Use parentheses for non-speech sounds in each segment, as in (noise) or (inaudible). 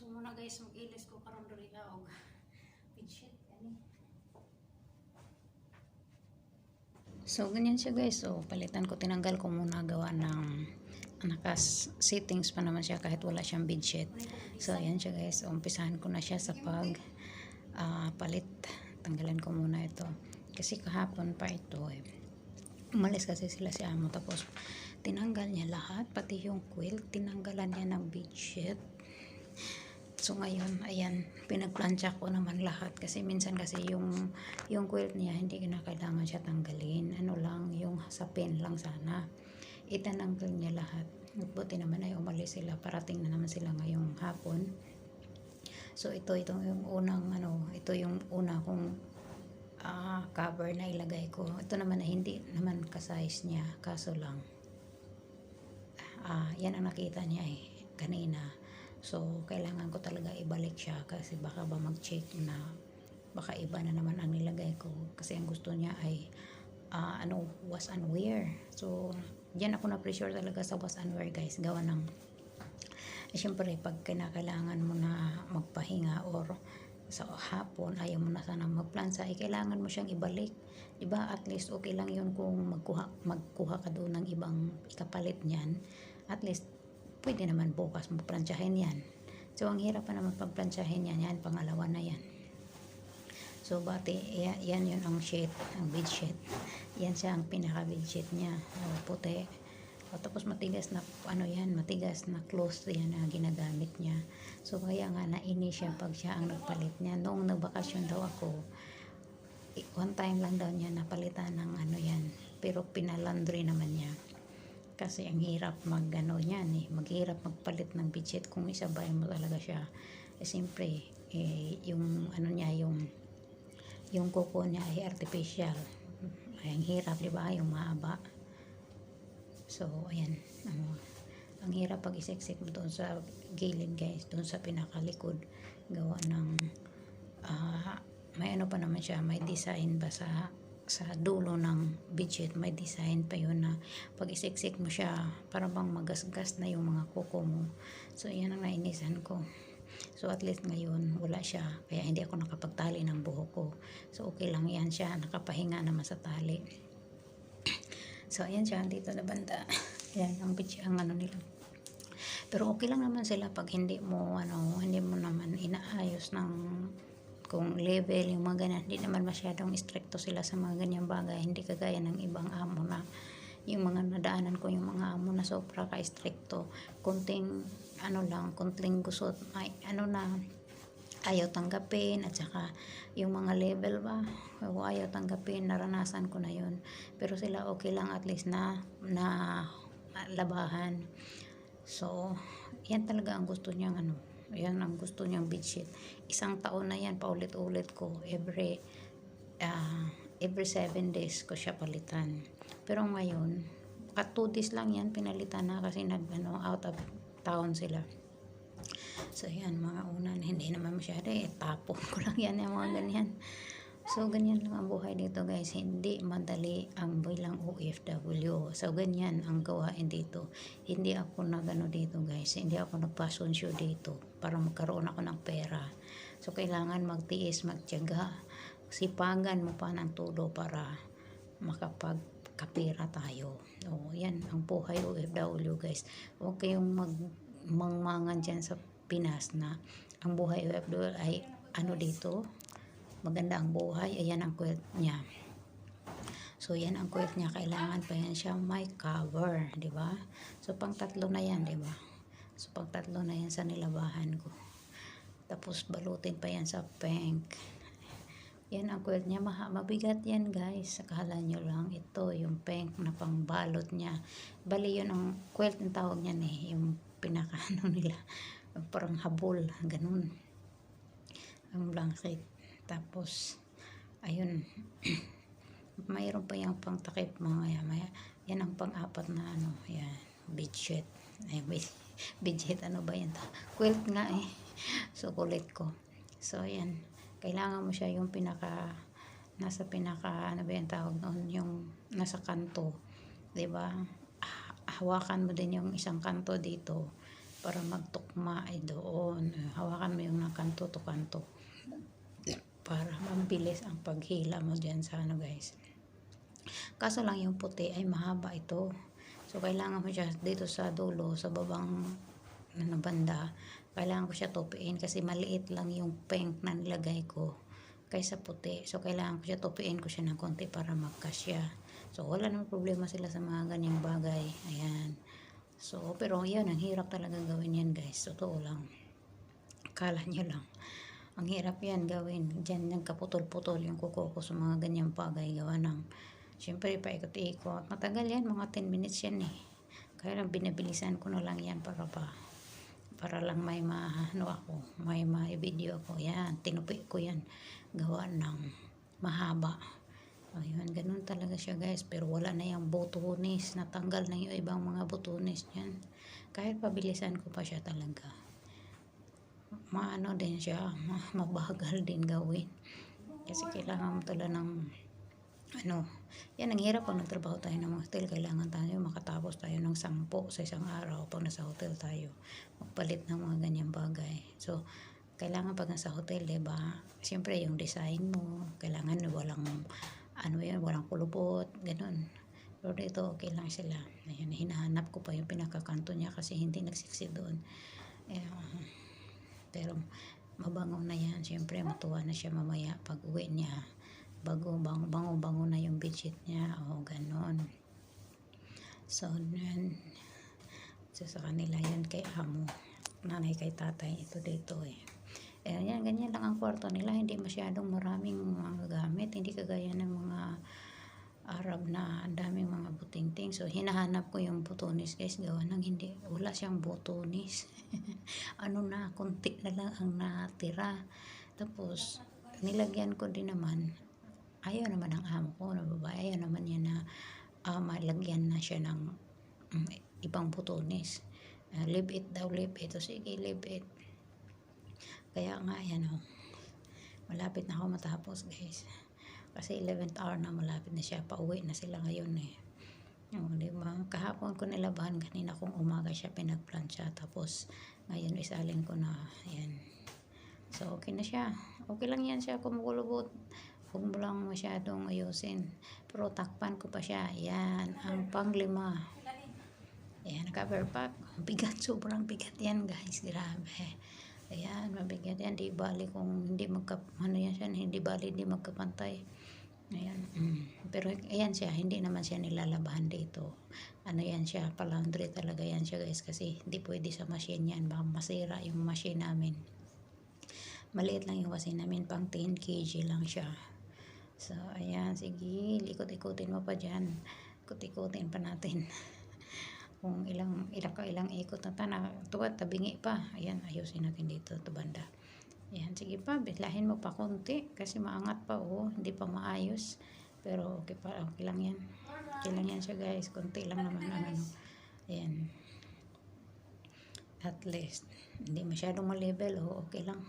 So muna guys, mag-ilis ko karon diri og (laughs) bedsheet ani. So ganyan siya guys. So palitan ko tinanggal ko muna gawa ng nakas settings pa naman siya kahit wala siyang bedsheet. So ayan siya guys. Umpisahan ko na siya sa pag ah, palit. Tanggalan ko muna ito. Kasi kahapon pa ito eh. Umalis kasi sila si amo tapos tinanggal niya lahat pati yung quilt tinanggalan niya ng bedsheet So ngayon, ayan, pinagplansya ko naman lahat kasi minsan kasi yung yung quilt niya hindi na kailangan siya tanggalin. Ano lang, yung sa pin lang sana. Itananggal niya lahat. Buti naman ay umalis sila. Parating na naman sila ngayong hapon. So ito, ito yung unang ano, ito yung una kong ah, cover na ilagay ko. Ito naman ay hindi naman ka-size niya. Kaso lang, ah, yan ang nakita niya eh, kanina. So, kailangan ko talaga ibalik siya kasi baka ba mag-check na baka iba na naman ang nilagay ko kasi ang gusto niya ay ah, ano, was and wear. So, diyan ako na-pressure talaga sa was and wear guys. Gawa ng eh, syempre, pag kinakailangan mo na magpahinga or sa hapon, ayaw mo na sana magplansa, eh, kailangan mo siyang ibalik. Diba? At least, okay lang yun kung magkuha, magkuha ka doon ng ibang ikapalit niyan. At least, pwede naman bukas magplansyahin yan. So, ang hirap pa naman pagplansyahin yan. Yan, pangalawa na yan. So, bati, yan, yun ang sheet, ang bed sheet. Yan siya ang pinaka bed sheet niya. O, puti. O, tapos matigas na, ano yan, matigas na clothes yan na ginagamit niya. So, kaya nga naini siya pag siya ang nagpalit niya. Noong nagbakasyon daw ako, one time lang daw niya napalitan ng ano yan. Pero pinalandry naman niya kasi ang hirap mag ano yan eh maghirap magpalit ng budget kung isabay mo talaga siya. Eh siyempre eh, yung ano niya yung yung kuko niya ay artificial. Ay ang hirap di ba? Yung mahaba. So ayan. Ano, ang hirap pag isiksik mo doon sa gilid guys doon sa pinakalikod. Gawa ng ah, may ano pa naman siya may design ba sa sa dulo ng budget may design pa yun na pag isiksik mo siya para bang magasgas na yung mga kuko mo. So yan ang nainisan ko. So at least ngayon wala siya. Kaya hindi ako nakapagtali ng buhok ko. So okay lang yan siya. Nakapahinga naman sa tali. (clears throat) So ayan siya. Dito na banda. (laughs) Yan ang budget ang ano nila. Pero okay lang naman sila pag hindi mo ano hindi mo naman inaayos ng kung level yung mga ganyan, hindi naman masyadong stricto sila sa mga ganyang bagay. Hindi kagaya ng ibang amo na yung mga nadaanan ko yung mga amo na sobra ka stricto. Kunting ano lang, kunting gusot, ay, ano na ayaw tanggapin at saka yung mga level ba o ayaw tanggapin naranasan ko na yun pero sila okay lang at least na na labahan so yan talaga ang gusto niyang ano yan ang gusto niyang bedsheet. Isang taon na yan, paulit-ulit ko. Every, ah, every seven days ko siya palitan. Pero ngayon, at two days lang yan, pinalitan na kasi nag, ano, out of town sila. So, yan, mga unan, hindi naman masyado eh, tapon ko lang yan, yung mga ganyan. So, ganyan lang ang buhay dito guys. Hindi madali ang bilang OFW. So, ganyan ang gawain dito. Hindi ako nagano dito guys. Hindi ako nagpasyon show dito para magkaroon ako ng pera. So, kailangan magtiis, magtiyaga. Sipagan mo pa ng tulo para makapagkapira tayo. O, yan ang buhay OFW guys. Huwag kayong mag mangmangan dyan sa Pinas na ang buhay OFW ay ano dito, maganda ang buhay, ayan ang quilt niya. So, yan ang quilt niya. Kailangan pa yan siya may cover, di ba? So, pang tatlo na yan, di ba? So, pang tatlo na yan sa nilabahan ko. Tapos, balutin pa yan sa pink. Yan ang quilt niya. Maha, mabigat yan, guys. Akala nyo lang. Ito, yung pink na pangbalot niya. Bali, yun ang quilt ng tawag niyan eh. Yung pinaka, ano (laughs) nila. Parang habol. Ganun. Ang blanket. Tapos, ayun, (clears throat) mayroon pa yung pang takip mga maya. Yan ang pang-apat na ano, yan, bedsheet. Ay, bed, (laughs) bedsheet, ano ba yan? Quilt nga eh. (laughs) So, kulit ko. So, yan. Kailangan mo siya yung pinaka, nasa pinaka, ano ba yung tawag noon, yung nasa kanto. ba Hawakan mo din yung isang kanto dito para magtukma ay doon. Hawakan mo yung ng kanto to kanto para mabilis ang paghila mo dyan sa ano guys. Kaso lang yung puti ay mahaba ito. So, kailangan mo siya dito sa dulo, sa babang ano, banda. Kailangan ko siya tupiin kasi maliit lang yung pink na nilagay ko kaysa puti. So, kailangan ko siya tupiin ko siya ng konti para magkasya. So, wala namang problema sila sa mga ganyang bagay. Ayan. So, pero yan, ang hirap talaga gawin yan guys. Totoo lang. Kala nyo lang. Ang hirap yan gawin. Diyan nagkaputol-putol yung kuko ko sa mga ganyang bagay. Gawa ng, syempre, paikot-ikot. Matagal yan, mga 10 minutes yan eh. Kaya lang binabilisan ko na lang yan para pa para lang may maano ako, may ma-video ako. Yan, tinupi ko yan. Gawa ng mahaba. Ayun, ganun talaga siya guys. Pero wala na yung butunis. Natanggal na yung ibang mga butunis niyan. Kahit pabilisan ko pa siya talaga. Maano din siya, ma- mabagal din gawin. Kasi kailangan mo talaga ng ano, yan ang hirap pag nagtrabaho tayo ng hotel. Kailangan tayo makatapos tayo ng sampo sa isang araw pag nasa hotel tayo. Magpalit ng mga ganyang bagay. So, kailangan pag nasa hotel, di ba? Siyempre, yung design mo, kailangan walang, ano yan, walang kulubot, ganun. Pero dito, okay lang sila. Ayun, hinahanap ko pa yung pinakakanto niya kasi hindi nagsiksi doon. Eh, pero, mabango na yan. Siyempre, matuwa na siya mamaya pag uwi niya. Bago bango bango bango na yung bedsheet niya. O ganon. So yan so sa kanila yan kay amo. Nanay kay tatay ito dito eh. Eh yan ganyan lang ang kwarto nila. Hindi masyadong maraming mga gamit. Hindi kagaya ng mga Arab na ang daming mga butingting. So hinahanap ko yung butonis guys. Gawa ng hindi wala siyang butonis (laughs) ano na konti na lang ang natira. Tapos nilagyan ko din naman. Ayaw naman ng amo ko na babae. Ayaw naman niya na uh, malagyan na siya ng um, ibang butones. Uh, leave it daw leave it o sige leave it kaya nga yan o malapit na ako matapos guys kasi 11th hour na malapit na siya pauwi na sila ngayon eh o, di? Kahapon ko nilabahan kanina kung umaga siya pinagplansya tapos ngayon isalin ko na yan so okay na siya okay lang yan siya kumukulubot Huwag mo lang masyadong ayusin. Pero takpan ko pa siya. Yan, ang panglima. Ayan, cover pack. (laughs) Bigat, sobrang bigat yan guys. Grabe. Ayan, mabigat yan. Di bali kung hindi magka, ano yan siya, hindi bali hindi magkapantay. Ayan. Pero ayan siya, hindi naman siya nilalabahan dito. Ano yan siya, palaundry talaga yan siya guys. Kasi hindi pwede sa machine yan. Baka masira yung machine namin. Maliit lang yung machine namin, pang 10 kg lang siya. So, ayan, sige, likot-ikutin mo pa dyan. Ikot-ikutin pa natin. (laughs) Kung ilang, ilang ilang ikot na tana, tuwad, tabingi pa. Ayan, ayusin natin dito, to banda. Ayan, sige pa, bislahin mo pa konti. Kasi maangat pa, oh, hindi pa maayos. Pero okay pa, okay lang yan. Okay lang yan siya guys, konti lang naman ang ano. Ayan. At least, hindi masyadong ma-level, oh, okay lang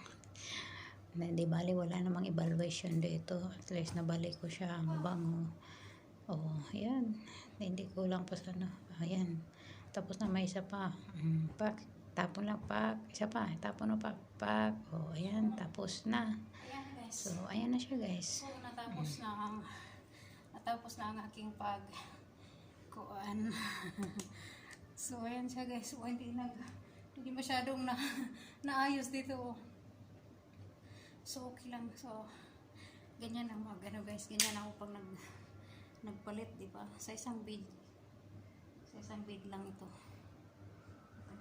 na di bali wala namang evaluation dito at least nabalik ko siya mabango oh yan hindi ko lang pa sana ayan tapos na may isa pa mm, pak tapon lang pak isa pa tapon na pak pak oh ayan tapos na Ayan guys. so ayan na siya guys So, natapos na ang natapos na ang aking pag kuan. (laughs) so, ayan siya guys. So, hindi nag hindi masyadong na (laughs) naayos dito. oh. So, okay lang. So, ganyan ang mag ano guys. Ganyan ako pag nag nagpalit, di ba? Sa isang bid. Sa isang bid lang ito.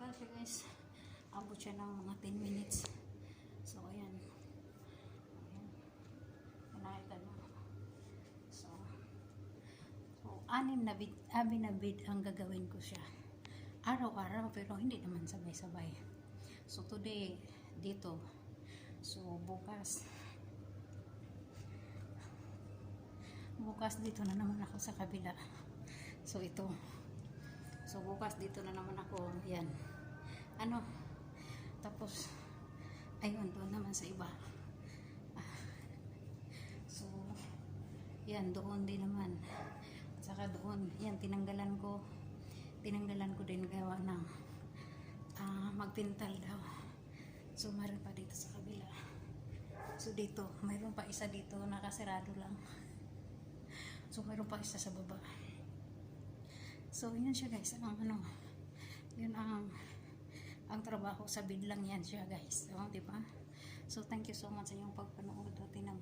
Tagal siya guys. Abot siya ng mga 10 minutes. So, ayan. Nakita mo. So, so anim na bid, amin na bid ang gagawin ko siya. Araw-araw pero hindi naman sabay-sabay. So today, dito. So bukas. Bukas dito na naman ako sa kabila. So ito. So bukas dito na naman ako. Yan. Ano? Tapos, ayun doon naman sa iba. So, yan, doon din naman. Saka doon, yan, tinanggalan ko. Tinanggalan ko din gawa ng ah, magpintal daw. So, mayroon pa dito sa kabila. So, dito, mayroon pa isa dito, nakasirado lang. So, mayroon pa isa sa baba. So, yun siya guys. Ang ano, yun ang ang trabaho sa bidlang yan siya guys. So, di ba? So, thank you so much sa inyong pagpanood. O, tinan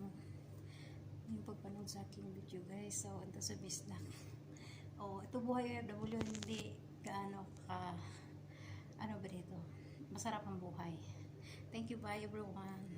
yung pagpanood sa aking video guys. So, ito sa bisnak. Oh, ito buhay OFW hindi kaano ka ano ba dito? Masarap ang buhay. Thank you bye everyone.